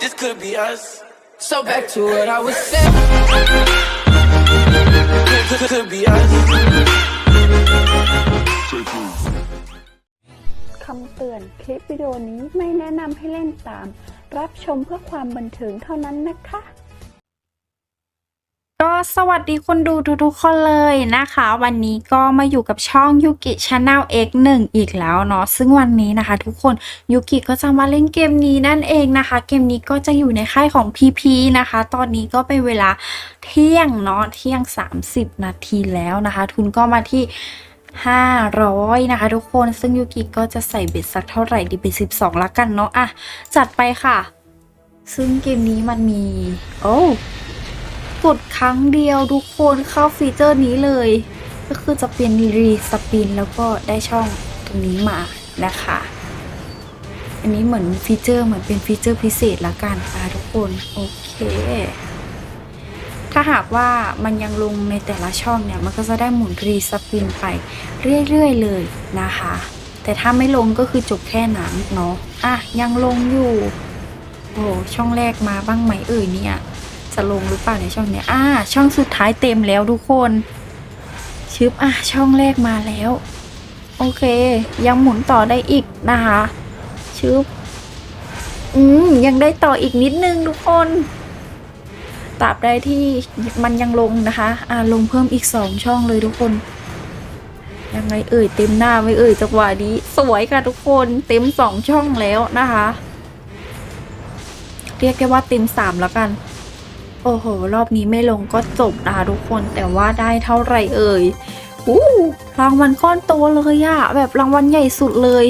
this could be us. So back to what I was saying. Could, could, could be us. คำเตือนคลิปวิดีโอนี้ไม่แนะนำให้เล่นตาม รับชมเพื่อความบันเทิงเท่านั้นนะคะก็ สวัสดีคนดูทุกๆคนเลยนะคะ วันนี้ก็มาอยู่กับช่องยูกิชาแนล X1 อีกแล้วเนาะซึ่งวันนี้นะคะ ทุกคนยูกิก็จะมาเล่นเกมนี้นั่นเองนะคะ เกมนี้ก็จะอยู่ในค่ายของ PP นะคะ ตอนนี้ก็เป็นเวลาเที่ยงเนาะเที่ยง 30 นาทีแล้วนะคะ ทุนก็มาที่500 นะคะ ทุกคนซึ่งยูกิก็จะใส่เบ็ดสักเท่าไหร่ดีเบ็ด12 ละกันเนาะอะจัดไปค่ะ ซึ่งเกมนี้มันมี โอ้ กดครั้งเดียวทุกคนเข้าฟีเจอร์นี้เลย ก็คือจะเป็นรีสปินแล้วก็ได้ช่องตรงนี้มานะคะ อันนี้เหมือนฟีเจอร์เหมือนเป็นฟีเจอร์พิเศษละกันอะทุกคนโอเค ถ้าหากว่ามันยังลงในแต่ละช่องเนี่ยมันก็จะได้หมุนรีสปินไปเรื่อยๆเลยนะคะ แต่ถ้าไม่ลงก็คือจบแค่นั้นเนาะอะยังลงอยู่โอ้ช่องแรกมาบ้างไหมเอ่ยเนี่ย จะลงหรือเปล่าในช่องเนี้ยอ่า ช่องสุดท้ายเต็มแล้วทุกคนชึบอะช่องแรกมาแล้ว โอเค ยังหมุนต่อได้อีกนะคะชึบอืมยังได้ต่ออีกนิดนึงทุกคนตราบใดที่มันยังลงนะคะ อ่าลงเพิ่มอีกสองช่องเลยทุกคนยังไงเอ่ยเต็มหน้าไม่เอ่ยจังหวะนี้ สวยค่ะทุกคนเต็มสองช่องแล้วนะคะ เรียกได้ว่าเต็มสามแล้วกัน โอ้โห รอบนี้ไม่ลงก็จบนะคะทุกคนแต่ว่าได้เท่าไหร่เอ่ยอู้รางวัลก้อนโตเลยอะแบบรางวัลใหญ่สุดเลย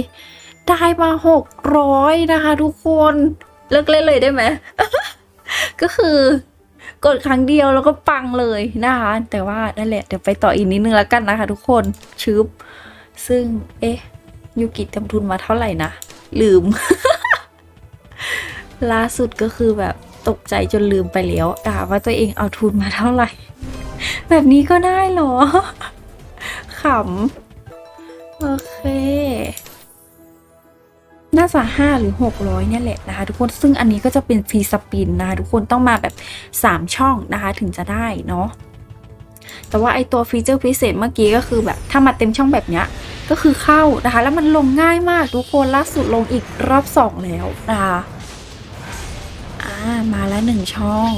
ได้มาหกร้อยนะคะทุกคนเลิกเล่นเลยได้ไหมก็คือกดครั้งเดียวแล้วก็ปังเลยนะคะแต่ว่านั่นแหละเดี๋ยวไปต่ออีกนิดนึงแล้วกันนะคะ ทุกคนชึบซึ่ง เอ๊ะยูกิเต็มทุนมาเท่าไหร่นะลืม ล่าสุดก็คือแบบ ตกใจจนลืมไปแล้วด่าว่าตัวเองเอาทุนมาเท่าไหร่ แบบนี้ก็ได้เหรอ ขำ โอเค น่าจะห้าหรือหกร้อยเนี่ยแหละนะคะทุกคนซึ่งอันนี้ก็จะเป็นฟรีสปินนะคะทุกคนต้องมาแบบสามช่องนะคะถึงจะได้เนาะแต่ว่าไอตัวฟีเจอร์พิเศษเมื่อกี้ก็คือแบบถ้ามาเต็มช่องแบบเนี้ยก็คือเข้านะคะ แล้วมันลงง่ายมากทุกคนล่าสุดลงอีกรอบสองแล้วนะคะ มาแล้วหนึ่งช่อง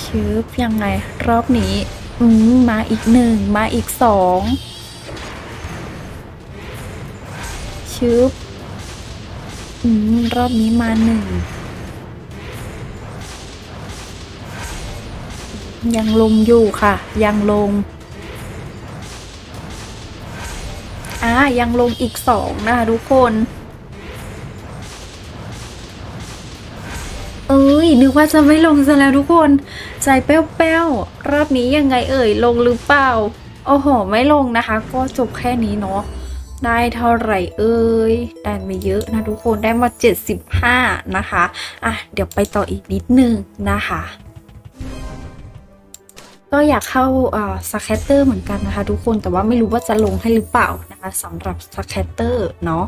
ชืบยังไงรอบนี้อืมมาอีกหนึ่งมาอีกสองชืบอืมรอบนี้มาหนึ่งยังลงอยู่ค่ะ ยังลงอ่ายังลงอีกสองนะคะทุกคน เอ้ยนึกว่าจะไม่ลงซะแล้วทุกคน ใจเป้วๆรอบนี้ยังไงเอ่ย ลงหรือเปล่า โอ้โห ไม่ลงนะคะ ก็จบแค่นี้เนาะได้เท่าไหร่เอ่ยได้ไม่เยอะนะทุกคนได้มา 75 นะคะอะเดี๋ยวไปต่ออีกนิดนึงนะคะก็อยากเข้าอ่าสแคตเตอร์เหมือนกันนะคะทุกคนแต่ว่าไม่รู้ว่าจะลงให้หรือเปล่านะคะสำหรับสแคตเตอร์เนาะ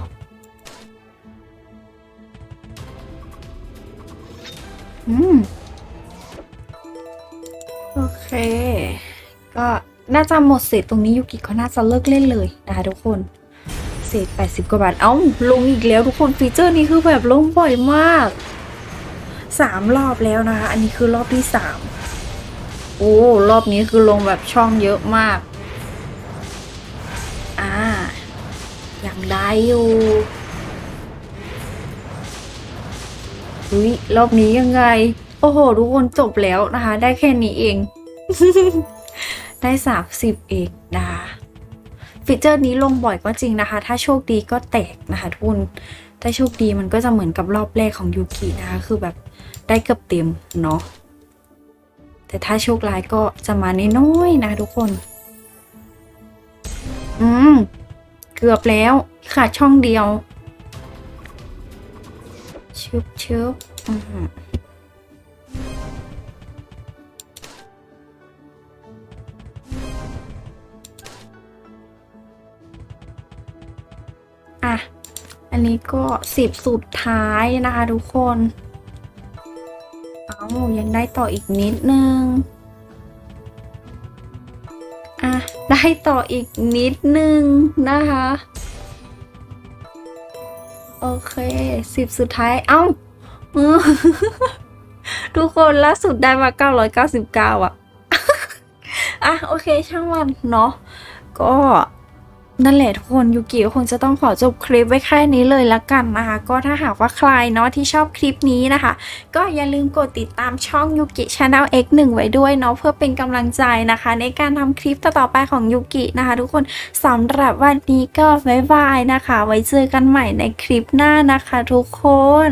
อืม โอเค ก็น่าจะหมดเศษตรงนี้ยูกิก็น่าจะเลิกเล่นเลยนะคะทุกคน เศษ80กว่าบาท เอ้า ลงอีกแล้วทุกคนฟีเจอร์นี้คือแบบลงบ่อยมากสามรอบแล้วนะคะ อันนี้คือรอบที่สามโอ้ รอบนี้คือลงแบบช่องเยอะมาก อ่ายังได้อยู่ อุ้ยรอบนี้ยังไง โอ้โห ทุกคนจบแล้วนะคะ ได้แค่นี้เอง ได้สามสิบเองนะคะฟีเจอร์นี้ลงบ่อยก็จริงนะคะ ถ้าโชคดีก็แตกนะคะทุกคนถ้าโชคดีมันก็จะเหมือนกับรอบแรกของยูกินะคะ คือแบบได้เกือบเต็มเนาะแต่ถ้าโชคร้ายก็จะมาในน้อยนะคะทุกคน อืม เกือบแล้วขาดช่องเดียว ชึบชึบอือหืออะ อันนี้ก็สิบสุดท้ายนะคะทุกคน เอายังได้ต่ออีกนิดนึง อะ ได้ต่ออีกนิดนึงนะคะ โอเคสิบสุดท้าย เอ้าเออทุกคนล่าสุดได้มา 999 อะ อะ โอเคช่างมันเนาะก็ นั่นแหละทุกคนยูกิก็คงจะต้องขอจบคลิปไว้แค่นี้เลยละกันนะคะ ก็ถ้าหากว่าใครเนาะที่ชอบคลิปนี้นะคะ ก็อย่าลืมกดติดตามช่องยูกิ Channel X1 ไว้ด้วยเนาะเพื่อเป็นกำลังใจนะคะ ในการทำคลิปต่อๆไปของยูกินะคะ ทุกคนสำหรับวันนี้ก็บ๊ายบายนะคะ ไว้เจอกันใหม่ในคลิปหน้านะคะ ทุกคน